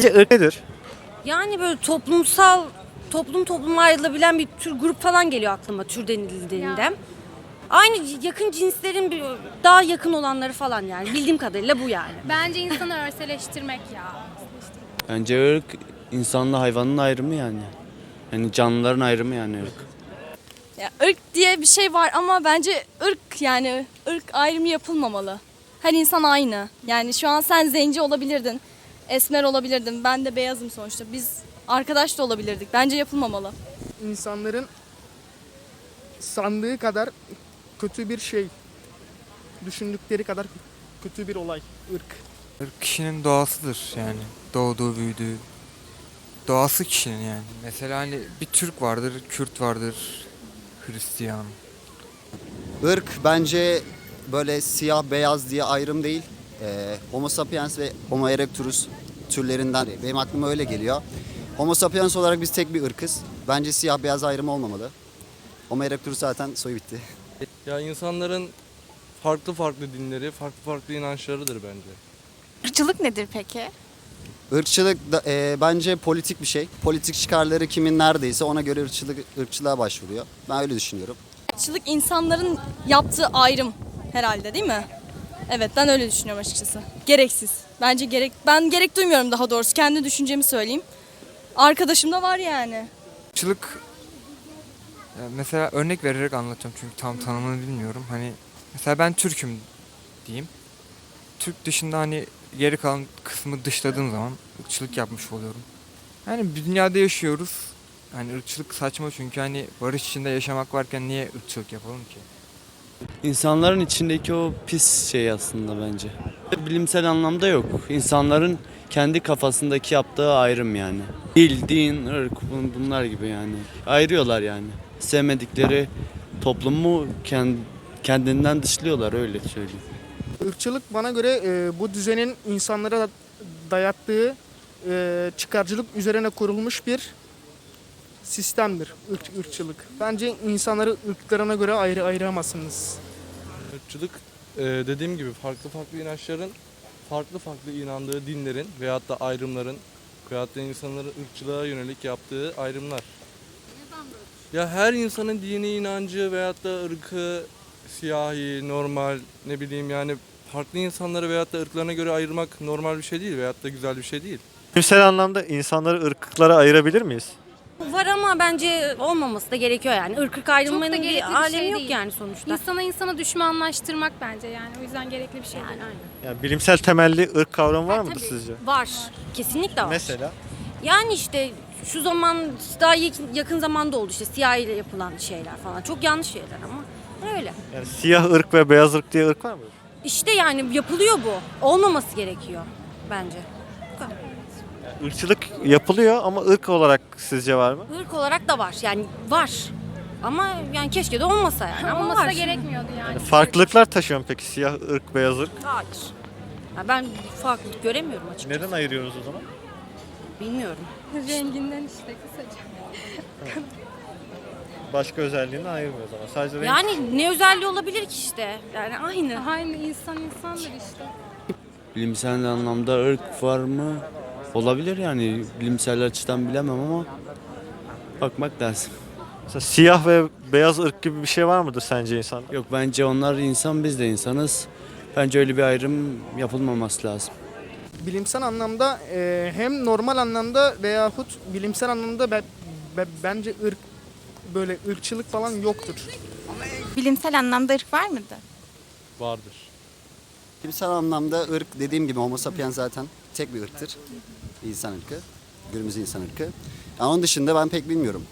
Sizce ırk nedir? Yani böyle toplumsal toplum topluma ayrılabilen bir tür grup falan geliyor aklıma tür denildiğinde. Aynı yakın cinslerin bir, daha yakın olanları falan yani bildiğim kadarıyla bu yani. Bence insanı örselleştirmek ya. Bence ırk insanla hayvanın ayrımı yani. Yani canlıların ayrımı yani ırk. Ya ırk diye bir şey var ama bence ırk yani ırk ayrımı yapılmamalı. Her insan aynı. Yani şu an sen zenci olabilirdin. Esmer olabilirdin. Ben de beyazım sonuçta. Biz arkadaş da olabilirdik. Bence yapılmamalı. insanların sandığı kadar kötü bir şey. Düşündükleri kadar kötü bir olay. ırk. Irk kişinin doğasıdır yani. Doğduğu, büyüdüğü. Doğası kişinin yani. Mesela hani bir Türk vardır, Kürt vardır, Hristiyan. Irk bence böyle siyah beyaz diye ayrım değil. Ee, Homo sapiens ve Homo erectus türlerinden. Benim aklıma öyle geliyor. Homo sapiens olarak biz tek bir ırkız. Bence siyah beyaz ayrımı olmamalı. Homo erectus zaten soyu bitti. Ya insanların farklı farklı dinleri, farklı farklı inançlarıdır bence. Irkçılık nedir peki? Irkçılık da, e, bence politik bir şey. Politik çıkarları kimin neredeyse ona göre ırkçılık, ırkçılığa başvuruyor. Ben öyle düşünüyorum. Irkçılık insanların yaptığı ayrım herhalde değil mi? Evet ben öyle düşünüyorum açıkçası. Gereksiz. Bence gerek ben gerek duymuyorum daha doğrusu. Kendi düşüncemi söyleyeyim. Arkadaşım da var yani. Irkçılık ya mesela örnek vererek anlatıyorum çünkü tam tanımını bilmiyorum. Hani mesela ben Türk'üm diyeyim. Türk dışında hani geri kalan kısmı dışladığım zaman ırkçılık yapmış oluyorum. Yani bir dünyada yaşıyoruz. Hani ırkçılık saçma çünkü hani barış içinde yaşamak varken niye ırkçılık yapalım ki? İnsanların içindeki o pis şey aslında bence. Bilimsel anlamda yok. İnsanların kendi kafasındaki yaptığı ayrım yani. Dil, din, ırk bun- bunlar gibi yani. Ayırıyorlar yani. Sevmedikleri toplumu kend- kendinden dışlıyorlar öyle söyleyeyim. Irkçılık bana göre e, bu düzenin insanlara dayattığı e, çıkarcılık üzerine kurulmuş bir sistemdir ırk, ırkçılık. Bence insanları ırklarına göre ayrı ayıramazsınız. Irkçılık e, dediğim gibi farklı farklı inançların, farklı farklı inandığı dinlerin veyahut da ayrımların veyahut da insanların ırkçılığa yönelik yaptığı ayrımlar. Ya her insanın dini inancı veyahut da ırkı, siyahi, normal ne bileyim yani farklı insanları veyahut da ırklarına göre ayırmak normal bir şey değil veyahut da güzel bir şey değil. Bilimsel anlamda insanları ırklara ayırabilir miyiz? Var ama bence olmaması da gerekiyor yani. Irkık ayrımının Çok da gerekli bir bir alemi şey yok değil. yani sonuçta. İnsana insana düşmanlaştırmak bence yani. O yüzden gerekli bir şey değil. Yani aynen. Yani bilimsel temelli ırk kavramı var mıdır tabii. sizce? Var. Kesinlikle var. Mesela? Yani işte şu zaman daha yakın, yakın zamanda oldu işte siyah ile yapılan şeyler falan. Çok yanlış şeyler ama öyle. Yani siyah ırk ve beyaz ırk diye ırk var mı? İşte yani yapılıyor bu. Olmaması gerekiyor bence. Bu kadar. Irkçılık yapılıyor ama ırk olarak sizce var mı? Irk olarak da var. Yani var. Ama yani keşke de olmasa yani. Ama Olması var. da gerekmiyordu yani. Farklılıklar taşıyor mu peki siyah ırk, beyaz ırk? Hayır. Ya ben farklılık göremiyorum açıkçası. Neden ayırıyoruz o zaman? Bilmiyorum. Renginden işte kısaca. Başka özelliğini ayırmıyoruz ama sadece renk. Yani ne özelliği olabilir ki işte? Yani aynı. Aynı insan insandır işte. Bilimsel anlamda ırk var mı? Olabilir yani. Bilimsel açıdan bilemem ama bakmak lazım. Mesela siyah ve beyaz ırk gibi bir şey var mıdır sence insan? Yok bence onlar insan biz de insanız. Bence öyle bir ayrım yapılmaması lazım. Bilimsel anlamda e, hem normal anlamda veyahut bilimsel anlamda be- be- bence ırk böyle ırkçılık falan yoktur. Bilimsel anlamda ırk var mıdır? Vardır. Bilimsel anlamda ırk dediğim gibi Homo sapiens zaten tek bir ırktır. İnsan ırkı. Günümüz insan ırkı. Yani onun dışında ben pek bilmiyorum.